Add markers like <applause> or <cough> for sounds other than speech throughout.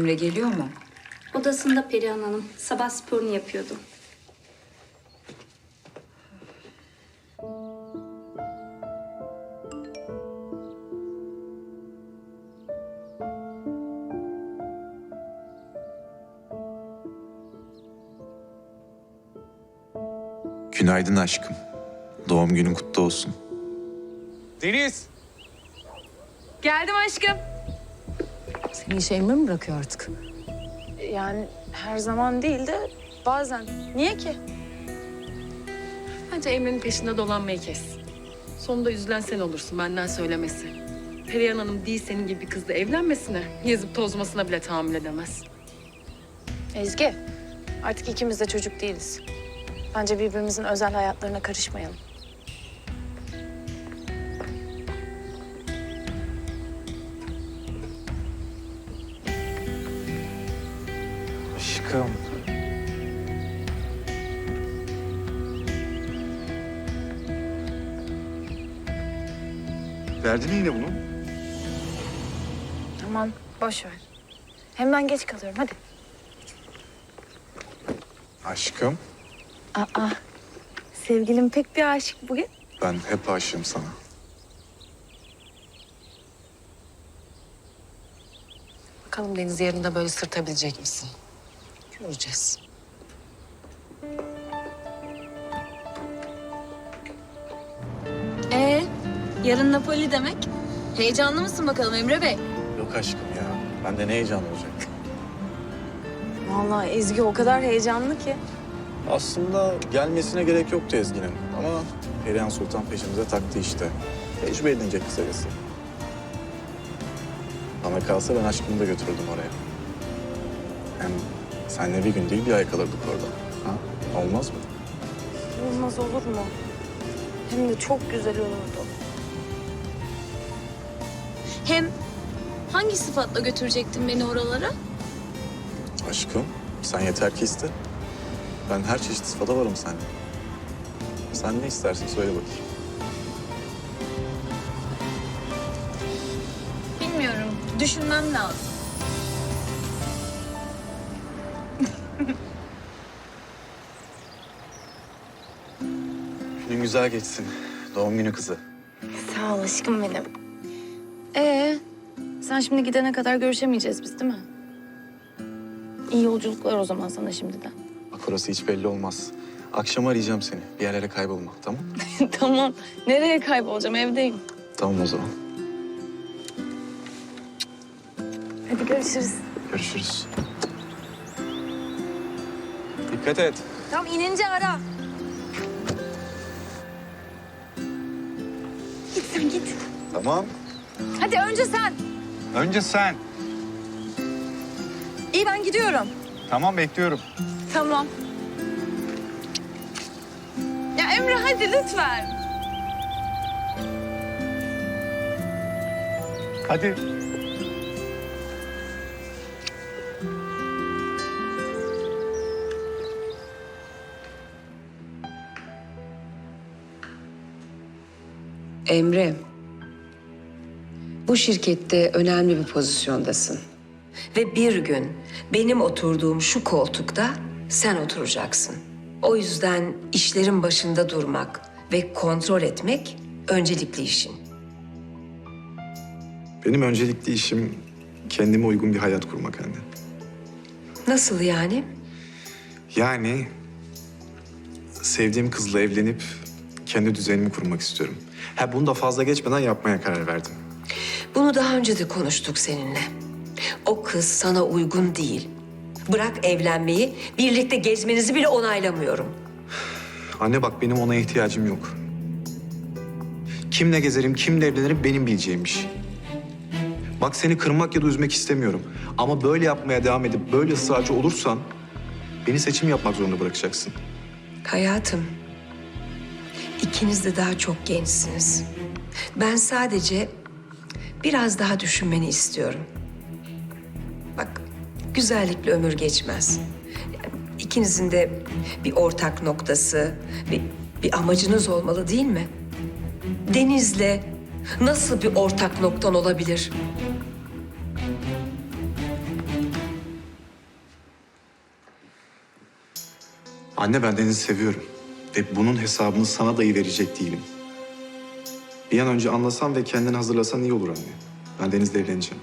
Emre geliyor mu? Odasında Perihan Hanım. Sabah sporunu yapıyordu. Günaydın aşkım. Doğum günün kutlu olsun. Deniz! Geldim aşkım. Seni işe Emre mi bırakıyor artık? Yani her zaman değil de bazen. Niye ki? Bence Emre'nin peşinde dolanmayı kes. Sonunda üzülen sen olursun benden söylemesi. Perihan Hanım değil senin gibi bir kızla evlenmesine, yazıp tozmasına bile tahammül edemez. Ezgi, artık ikimiz de çocuk değiliz. Bence birbirimizin özel hayatlarına karışmayalım. Verdin mi yine bunu? Aman boş ver. Hem ben geç kalıyorum hadi. Aşkım. Aa, sevgilim pek bir aşık bugün. Ben hep aşığım sana. Bakalım Deniz yarın da böyle sırtabilecek misin? Göreceğiz. Yarın Napoli demek. Heyecanlı mısın bakalım Emre Bey? Yok aşkım ya. Bende ne heyecan olacak? Vallahi Ezgi o kadar heyecanlı ki. Aslında gelmesine gerek yoktu Ezgi'nin. Ama Perihan Sultan peşimize taktı işte. Tecrübe edince kısacası. Bana kalsa ben aşkımı da götürürdüm oraya. Hem senle bir gün değil bir ay kalırdık orada. Ha? Olmaz mı? Olmaz olur mu? Hem de çok güzel olurdu. Hem hangi sıfatla götürecektin beni oralara? Aşkım, sen yeter ki iste. Ben her çeşit sıfata varım seninle. Sen ne istersin söyle bakayım. Bilmiyorum. Düşünmem lazım. Günün güzel geçsin. Doğum günü kızı. Sağ ol aşkım benim. Ee, sen şimdi gidene kadar görüşemeyeceğiz biz değil mi? İyi yolculuklar o zaman sana şimdiden. Bak orası hiç belli olmaz. Akşam arayacağım seni. Bir yerlere kaybolma, tamam? <laughs> tamam. Nereye kaybolacağım? Evdeyim. Tamam o zaman. Hadi görüşürüz. Görüşürüz. Dikkat et. Tam inince ara. Git sen git. Tamam. Hadi önce sen. Önce sen. İyi ben gidiyorum. Tamam bekliyorum. Tamam. Ya Emre hadi lütfen. Hadi. Emre, bu şirkette önemli bir pozisyondasın. Ve bir gün benim oturduğum şu koltukta sen oturacaksın. O yüzden işlerin başında durmak ve kontrol etmek öncelikli işin. Benim öncelikli işim kendime uygun bir hayat kurmak anne. Nasıl yani? Yani sevdiğim kızla evlenip kendi düzenimi kurmak istiyorum. Ha bunu da fazla geçmeden yapmaya karar verdim. Bunu daha önce de konuştuk seninle. O kız sana uygun değil. Bırak evlenmeyi, birlikte gezmenizi bile onaylamıyorum. Anne bak benim ona ihtiyacım yok. Kimle gezerim, kimle evlenirim benim bileceğim iş. Bak seni kırmak ya da üzmek istemiyorum. Ama böyle yapmaya devam edip böyle ısrarcı olursan... ...beni seçim yapmak zorunda bırakacaksın. Hayatım, ikiniz de daha çok gençsiniz. Ben sadece biraz daha düşünmeni istiyorum. Bak, güzellikle ömür geçmez. İkinizin de bir ortak noktası, bir, bir amacınız olmalı değil mi? Deniz'le nasıl bir ortak noktan olabilir? Anne ben Deniz'i seviyorum ve bunun hesabını sana dahi verecek değilim. Bir an önce anlasan ve kendini hazırlasan iyi olur anne. Ben Deniz'le evleneceğim.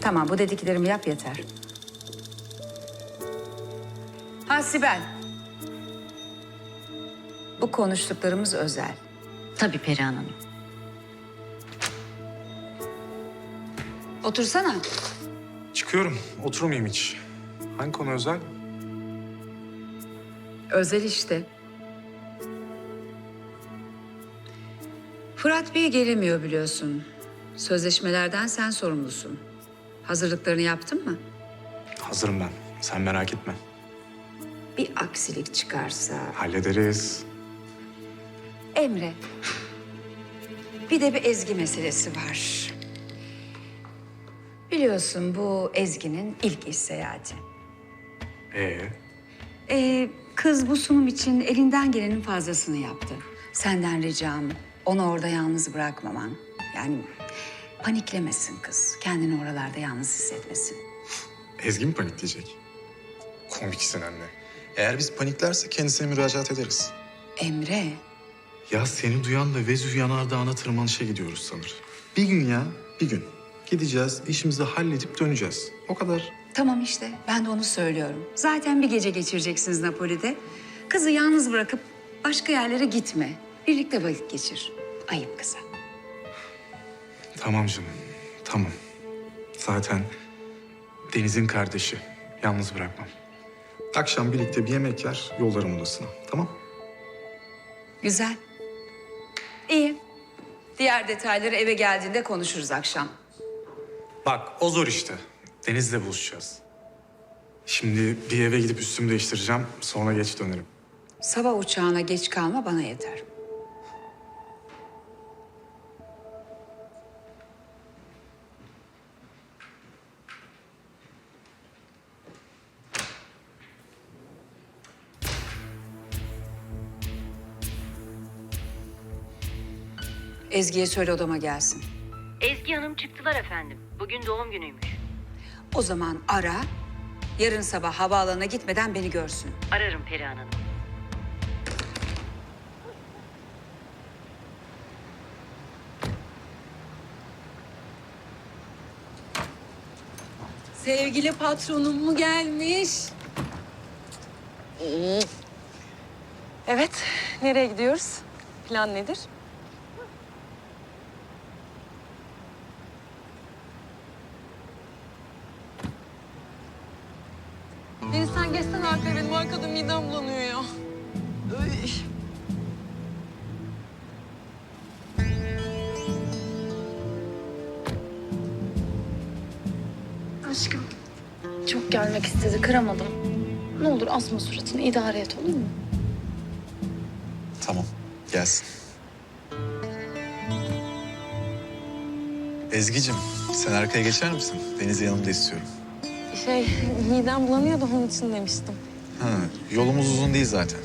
Tamam bu dediklerimi yap yeter. Ha Sibel. Bu konuştuklarımız özel. Tabii Perihan Hanım. Otursana. Çıkıyorum. Oturmayayım hiç. Hangi konu özel? Özel işte. Fırat Bey gelemiyor biliyorsun. Sözleşmelerden sen sorumlusun. Hazırlıklarını yaptın mı? Hazırım ben. Sen merak etme. Bir aksilik çıkarsa... Hallederiz. Emre. Bir de bir Ezgi meselesi var. Biliyorsun bu Ezgi'nin ilk iş seyahati. Ee, Ee, kız bu sunum için elinden gelenin fazlasını yaptı. Senden ricam onu orada yalnız bırakmaman. Yani paniklemesin kız. Kendini oralarda yalnız hissetmesin. Ezgi mi panikleyecek? Komiksin anne. Eğer biz paniklerse kendisine müracaat ederiz. Emre, Ya seni duyan da Vezüv Yanardağı'na tırmanışa gidiyoruz sanır. Bir gün ya, bir gün. Gideceğiz, işimizi halledip döneceğiz. O kadar. tamam işte ben de onu söylüyorum. Zaten bir gece geçireceksiniz Napoli'de. Kızı yalnız bırakıp başka yerlere gitme. Birlikte vakit geçir. Ayıp kıza. Tamam canım, tamam. Zaten Deniz'in kardeşi. Yalnız bırakmam. Akşam birlikte bir yemek yer, yollarım odasına. Tamam? Güzel. İyi. Diğer detayları eve geldiğinde konuşuruz akşam. Bak o zor işte. Deniz'le buluşacağız. Şimdi bir eve gidip üstümü değiştireceğim. Sonra geç dönerim. Sabah uçağına geç kalma bana yeter. Ezgi'ye söyle odama gelsin. Ezgi Hanım çıktılar efendim. Bugün doğum günüymüş. O zaman ara, yarın sabah havaalanına gitmeden beni görsün. Ararım Perihan Hanım. Sevgili patronum mu gelmiş? Evet, nereye gidiyoruz? Plan nedir? Deniz sen geçsene arkaya, benim arkada midem bulanıyor ya. Ay. Aşkım çok gelmek istedi kıramadım. Ne olur asma suratını idare et olur mu? Tamam, gelsin. Ezgi'cim, sen arkaya geçer misin? Deniz'i yanımda istiyorum. Şey, midem bulanıyor da onun için demiştim. Ha, yolumuz uzun değil zaten.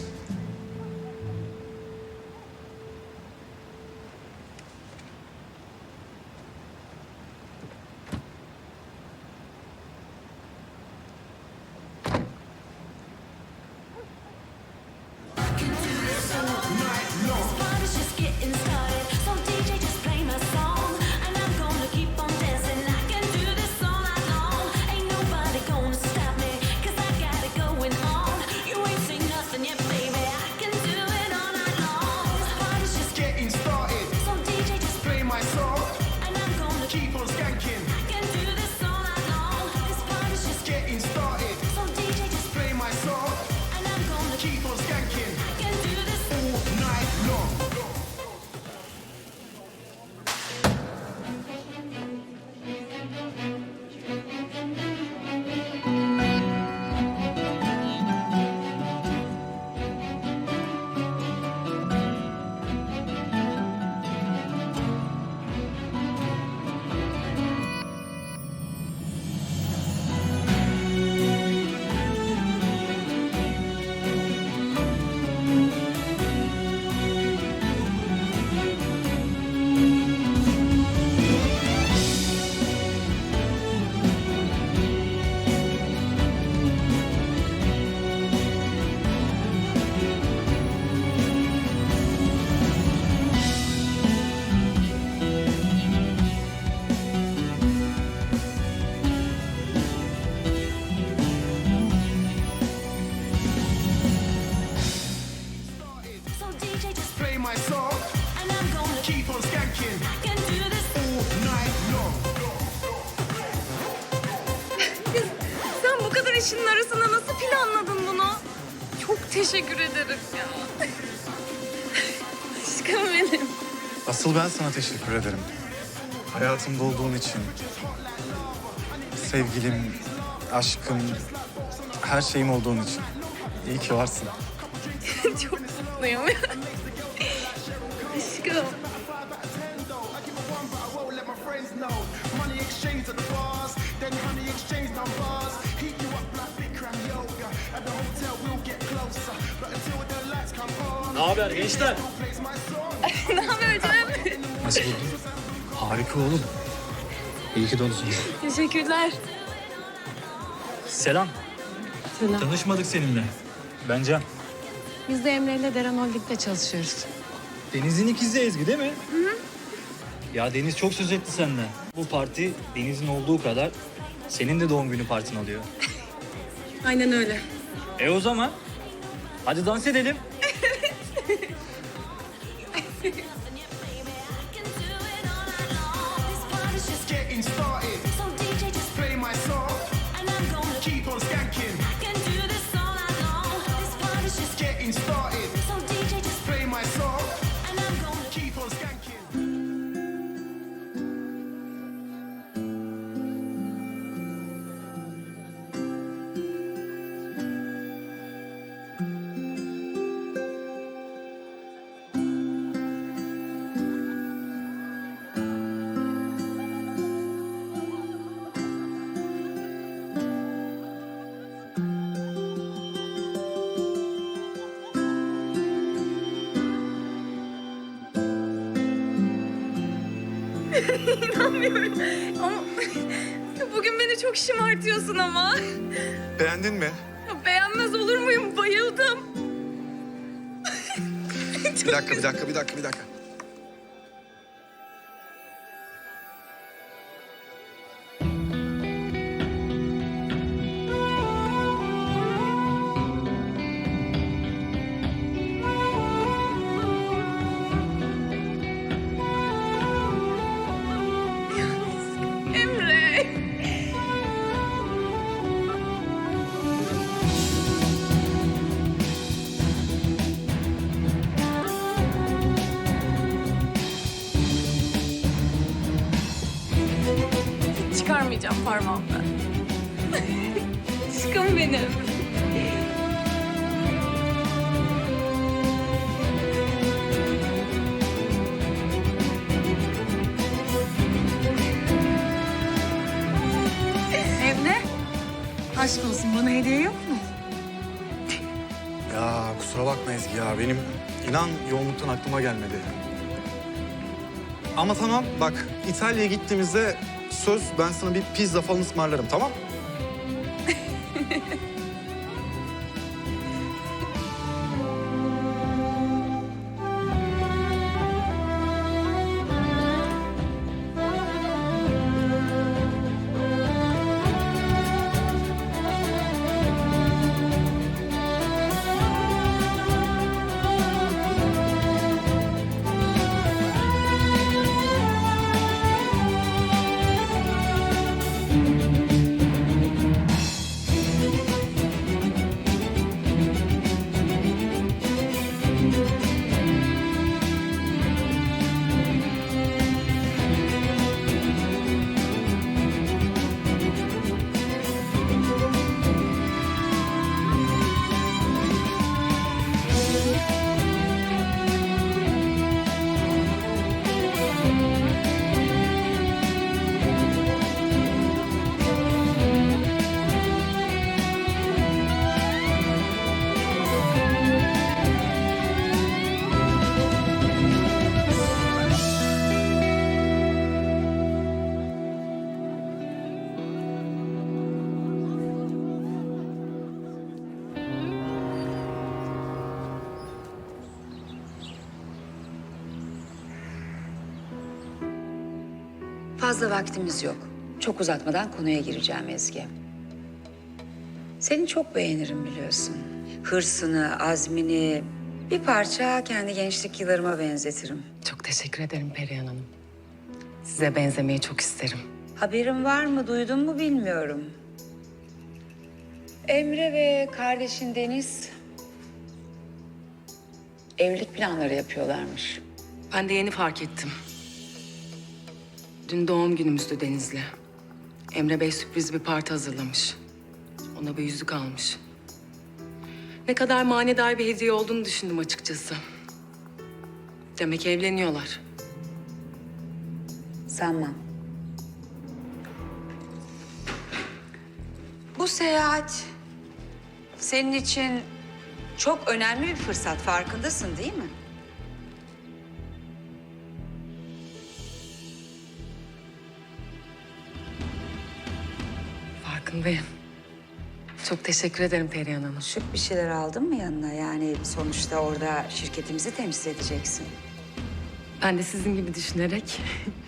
İşinin arasında nasıl planladın bunu? Çok teşekkür ederim ya. <laughs> Aşkım benim. Asıl ben sana teşekkür ederim. Hayatımda olduğun için. Sevgilim, aşkım, her şeyim olduğun için. İyi ki varsın. <laughs> Çok mutluyum. Ne haber gençler? <laughs> Ne haber canım? Nasıl buldun? Harika oğlum. İyi ki doğdun. Teşekkürler. Selam. Selam. Tanışmadık seninle. Ben Can. Biz de Emre ile Deren Holding'de çalışıyoruz. Deniz'in ikizi Ezgi değil mi? Hı hı. Ya Deniz çok söz etti seninle. Bu parti Deniz'in olduğu kadar senin de doğum günü partin oluyor. <laughs> Aynen öyle. E o zaman hadi dans edelim. <laughs> Ama <laughs> bugün beni çok şımartıyorsun ama. Beğendin mi? Beğenmez olur muyum? Bayıldım. Bir dakika, bir dakika, bir dakika, bir dakika. Parmağımdan. Aşkım <laughs> benim. Emre. Aşk olsun bana hediye yok mu? Ya kusura bakma Ezgi ya. Benim inan yoğunluktan aklıma gelmedi. Ama tamam bak İtalya'ya gittiğimizde söz ben sana bir pizza falan ısmarlarım tamam? <laughs> Fazla vaktimiz yok. Çok uzatmadan konuya gireceğim Ezgi. Seni çok beğenirim biliyorsun. Hırsını, azmini, Bir parça kendi gençlik yıllarıma benzetirim. Çok teşekkür ederim Perihan Hanım. Size benzemeyi çok isterim. Haberin var mı, duydun mu bilmiyorum. Emre ve kardeşin Deniz evlilik planları yapıyorlarmış. Ben de yeni fark ettim. Dün doğum günümüzdü Deniz'le. Emre Bey sürpriz bir parti hazırlamış. Ona bir yüzük almış. Ne kadar manidar bir hediye olduğunu düşündüm açıkçası. Demek evleniyorlar. Sanmam. Bu seyahat senin için çok önemli bir fırsat. Farkındasın değil mi? Farkındayım. Çok teşekkür ederim Perihan Hanım. Şık bir şeyler aldın mı yanına? Yani sonuçta orada şirketimizi temsil edeceksin. Ben de sizin gibi düşünerek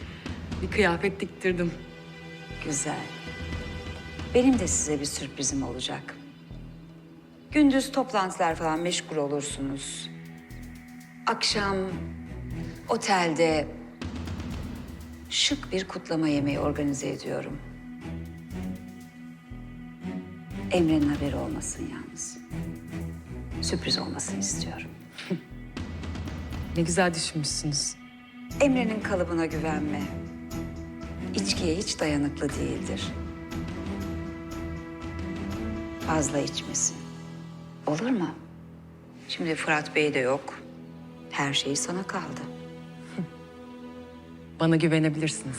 <laughs> bir kıyafet diktirdim. Güzel. Benim de size bir sürprizim olacak. Gündüz toplantılar falan meşgul olursunuz. Akşam otelde şık bir kutlama yemeği organize ediyorum. Emre'nin haberi olmasın yalnız. Sürpriz olmasını istiyorum. Ne güzel düşünmüşsünüz. Emre'nin kalıbına güvenme. İçkiye hiç dayanıklı değildir. Fazla içmesin. Olur mu? Şimdi Fırat Bey de yok. Her şey sana kaldı. Bana güvenebilirsiniz.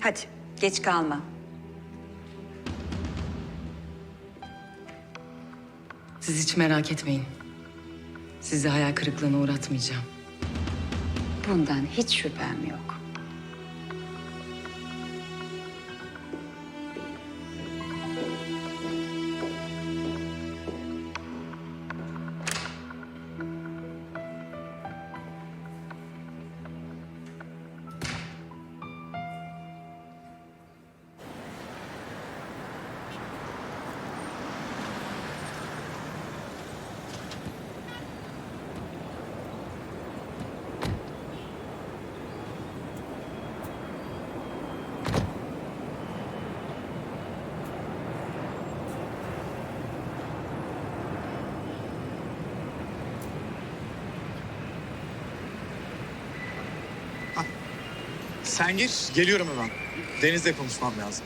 Hadi geç kalma. Siz hiç merak etmeyin. Sizi hayal kırıklığına uğratmayacağım. Bundan hiç şüphem yok. Sen gir, geliyorum hemen. Deniz'le konuşmam lazım.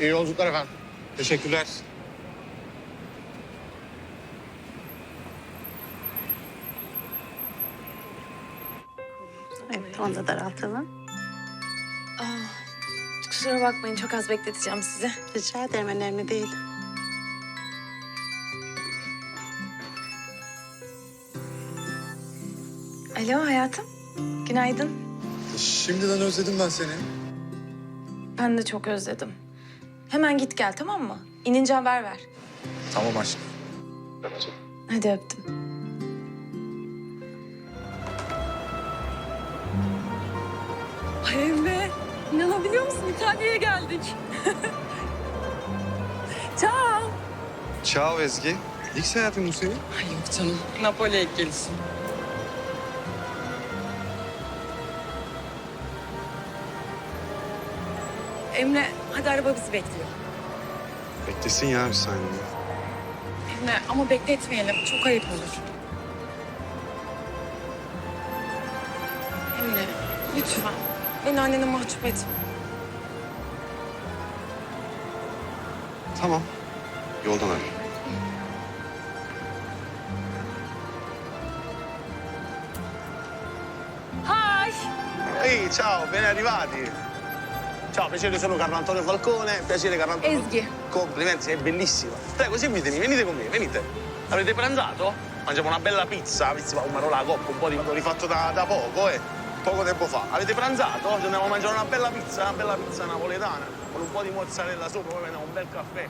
İyi yolculuklar efendim. Teşekkürler. Evet onu da daraltalım. Kusura bakmayın çok az bekleteceğim sizi. Rica ederim önemli değil. Alo hayatım. Günaydın. Şimdiden özledim ben seni. Ben de çok özledim. Hemen git gel tamam mı? İnince haber ver. Tamam aşkım. Hadi öptüm. Ay Emre, inanabiliyor musun? İtalya'ya geldik. <laughs> Ciao. Ciao Ezgi. İlk seyahatin bu senin. Ay yok canım, Napoli'ye gelişim. Emre, hadi araba bizi bekliyor. Beklesin ya bir saniye. Emre ama bekletmeyelim, çok ayıp olur. Emre, lütfen. Beni annene mahcup etme. Tamam. Yoldan ara. Ehi, ciao, ben arrivati. Ciao, piacere, sono Carlo Antonio Falcone. Piacere, Carlo Antonio. Ezgi. Complimenti, sei bellissima. Prego, seguitemi, venite con me, venite. Avete pranzato? Mangiamo una bella pizza, pizza un marola coppa, un po' di l'ho rifatto da, da poco, eh. Poco tempo fa. Avete pranzato? Ci andiamo a mangiare una bella pizza, una bella pizza napoletana, con un po' di mozzarella sopra, poi prendiamo un bel caffè.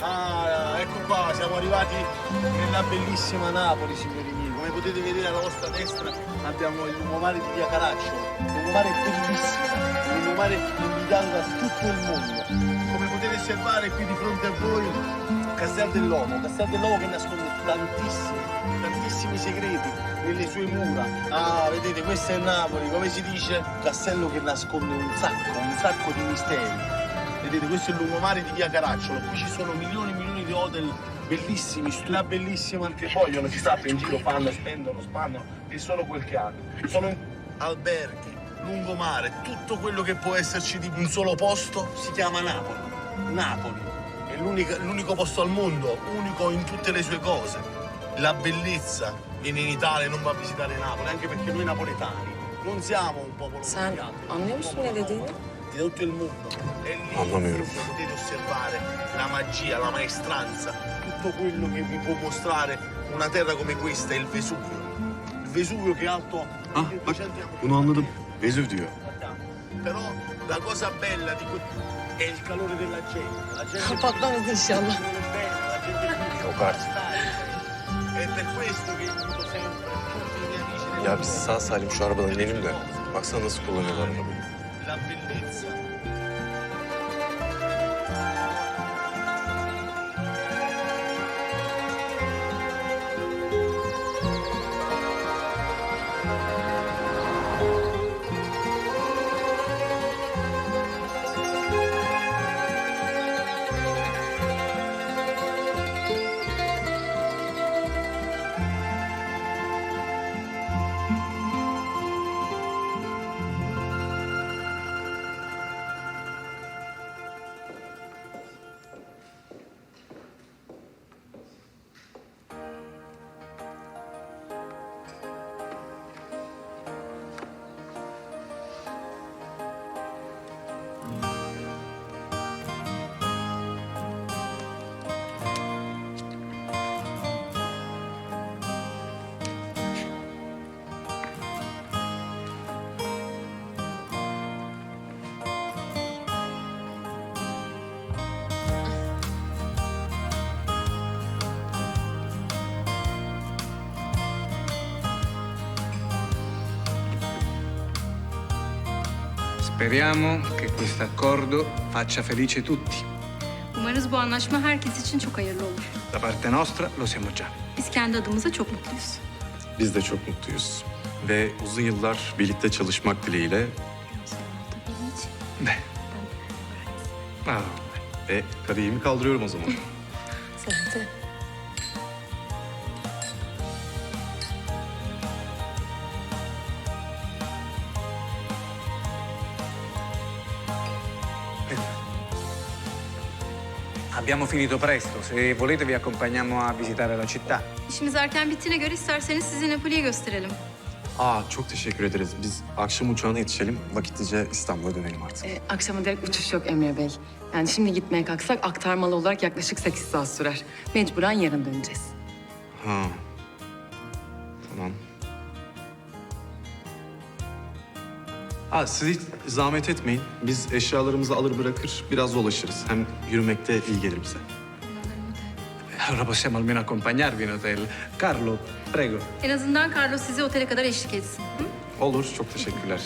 Ah, ecco qua, siamo arrivati nella bellissima Napoli, signori miei. Come potete vedere alla vostra destra abbiamo il lungomare di Via Caraccio, un lungomare bellissimo, un lungomare da tutto il mondo. Come potete osservare qui di fronte a voi Castel dell'Omo, Castel dell'Omo che nasconde tantissimi, tantissimi segreti nelle sue mura. Ah, vedete, questo è Napoli, come si dice? Castello che nasconde un sacco, un sacco di misteri. Vedete, questo è il lungomare di Via Caracciolo, qui ci sono milioni e milioni di hotel bellissimi, una bellissima che vogliono, si sa, in giro fanno, spendono, spandono e sono quel che hanno. Sono alberghi, lungomare, tutto quello che può esserci di un solo posto si chiama Napoli. Napoli è l'unica- l'unico posto al mondo, unico in tutte le sue cose. La bellezza viene in Italia e non va a visitare Napoli, anche perché noi napoletani non siamo un popolo Sen anlıyor ne dediğini? di tutto il mondo. È lì che potete osservare la magia, la maestranza, tutto quello che vi può mostrare una terra come questa, il Vesuvio. Il Vesuvio che è alto Ah, bak bunu anladım. Vezüv diyor. Però la cosa bella di è il calore della gente. La gente Patlarız inşallah. Yok artık. È per questo che sempre tutti i miei amici del Ya biz sağ salim şu arabadan inelim de. Baksana nasıl kullanıyorlar arabayı. Speriamo che questo accordo faccia felice tutti. Umarız bu anlaşma herkes için çok hayırlı olur. Da parte nostra lo siamo già. Biz kendi adımıza çok mutluyuz. Biz de çok mutluyuz. Ve uzun yıllar birlikte çalışmak dileğiyle Beh. Ah, ve kadehimi kaldırıyorum o zaman. <laughs> abbiamo finito presto. Se volete vi accompagniamo a visitare la città. İşimiz erken bittiğine göre isterseniz size Napoli'yi gösterelim. Aa çok teşekkür ederiz. Biz akşam uçağına yetişelim. Vakitlice İstanbul'a dönelim artık. Ee, akşama direkt uçuş yok Emre Bey. Yani şimdi gitmeye kalksak aktarmalı olarak yaklaşık 8 saat sürer. Mecburen yarın döneceğiz. Ha. Aa, siz hiç zahmet etmeyin. Biz eşyalarımızı alır bırakır biraz dolaşırız. Hem yürümekte iyi gelir bize. Allora possiamo almeno accompagnarvi in hotel. Carlo, prego. En azından Carlos sizi otele kadar eşlik etsin. Hı? Olur, çok teşekkürler.